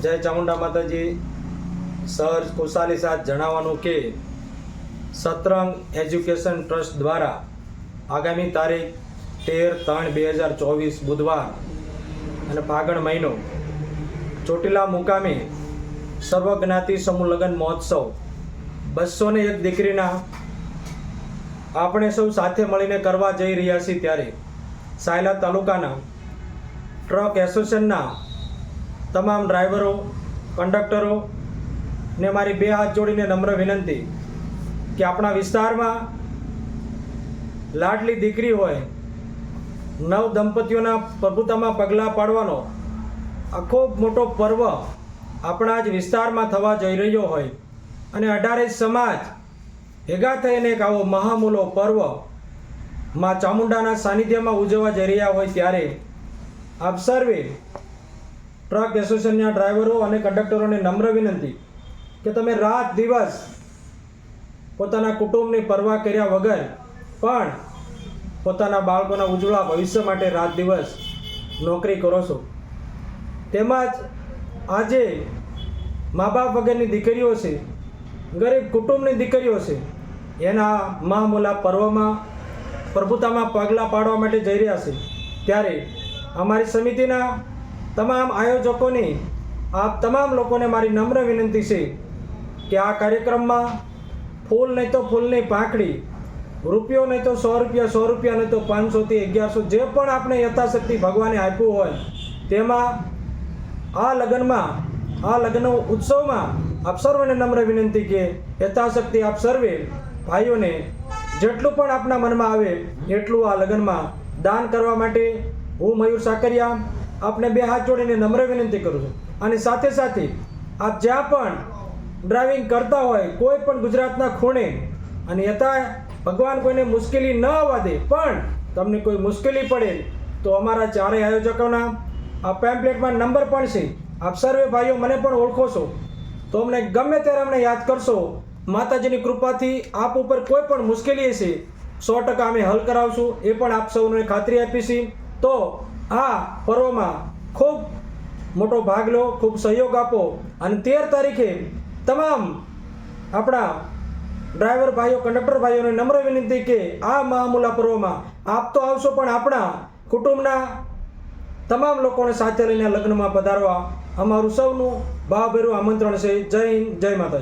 જય ચામુંડા માતાજી. સર કુશાલી સાથ જણાવવાનું કે સતરંગ એજ્યુકેશન ટ્રસ્ટ દ્વારા આગામી તારીખ તેર ત્રણ બે હજાર ચોવીસ બુધવાર અને ફાગણ મહિનો ચોટીલા મુકામે સર્વજ્ઞાતિ સમૂહ લગ્ન મહોત્સવ બસો ને એક દીકરીના આપણે સૌ સાથે મળીને કરવા જઈ રહ્યા છીએ ત્યારે સાયલા તાલુકાના ટ્રક એસોસિએશનના તમામ ડ્રાઈવરો, કંડક્ટરો ને મારી બે હાથ જોડીને નમ્ર વિનંતી કે આપણા વિસ્તારમાં લાડલી દીકરી હોય, નવ દંપતીઓના પ્રભુતામાં પગલાં પાડવાનો આખો મોટો પર્વ આપણા જ વિસ્તારમાં થવા જઈ રહ્યો હોય અને અઢારે સમાજ ભેગા થઈને એક આવો મહામૂલો પર્વમાં ચામુંડાના સાનિધ્યમાં ઉજવવા જઈ રહ્યા હોય ત્યારે આપ સર્વે ટ્રક એસોસિએશનના ડ્રાઈવરો અને કંડક્ટરોને નમ્ર વિનંતી કે તમે રાત દિવસ પોતાના કુટુંબની પરવા કર્યા વગર પણ પોતાના બાળકોના ઉજ્જવળ ભવિષ્ય માટે રાત દિવસ નોકરી કરો છો. તેમજ આજે મા બાપ વગરની દીકરીઓ છે, ગરીબ કુટુંબની દીકરીઓ છે, એના મહામૂલા પર્વમાં, પ્રભુતામાં પગલાં પાડવા માટે જઈ રહ્યા છે. ત્યારે અમારી સમિતિના તમામ આયોજકોની, આપ તમામ લોકોને મારી નમ્ર વિનંતી છે કે આ કાર્યક્રમમાં ફૂલ નહીં તો ફૂલની પાંખડી, રૂપિયો નહીં તો સો રૂપિયા સો રૂપિયા નહીં તો પાંચસોથી અગિયારસો, જે પણ આપણે યથાશક્તિ ભગવાને આપ્યું હોય, તેમાં આ લગ્નમાં, આ લગ્ન ઉત્સવમાં આપ સર્વને નમ્ર વિનંતી કે યથાશક્તિ આપ સર્વે ભાઈઓને જેટલું પણ આપના મનમાં આવે એટલું આ લગ્નમાં દાન કરવા માટે હું મયુર સાકરિયા આપને બે હાથ જોડીને નમ્ર વિનંતી કરું છું. અને સાથે સાથે આપ જ્યાં પણ ડ્રાઇવિંગ કરતા હોય, કોઈ પણ ગુજરાતના ખૂણે, અને યથા ભગવાન કોઈને મુશ્કેલી ન આવવા દે, પણ તમને કોઈ મુશ્કેલી પડે, તો અમારા ચારેય આયોજકોના આ પેમ્પલેટમાં નંબર પણ છે. આપ સર્વે ભાઈઓ મને પણ ઓળખો છો. તો અમને ગમે ત્યારે અમને યાદ કરશો. માતાજીની કૃપાથી આપ ઉપર કોઈ પણ મુશ્કેલી હશે, સો ટકા અમે હલ કરાવશું. એ પણ આપ સૌને ખાતરી આપીશી. તો આ પર્વમાં ખૂબ મોટો ભાગ લો, ખૂબ સહયોગ આપો અને તેર તારીખે તમામ આપણા ડ્રાઈવર ભાઈઓ, કંડક્ટર ભાઈઓને નમ્ર વિનંતી કે આ મહામૂલા પર્વમાં આપ તો આવશો, પણ આપણા કુટુંબના તમામ લોકોને સાથે લઈને લગ્નમાં પધારવા અમારું સૌનું ભાવભેરું આમંત્રણ છે. જય હિન્દ, જય માતાજી.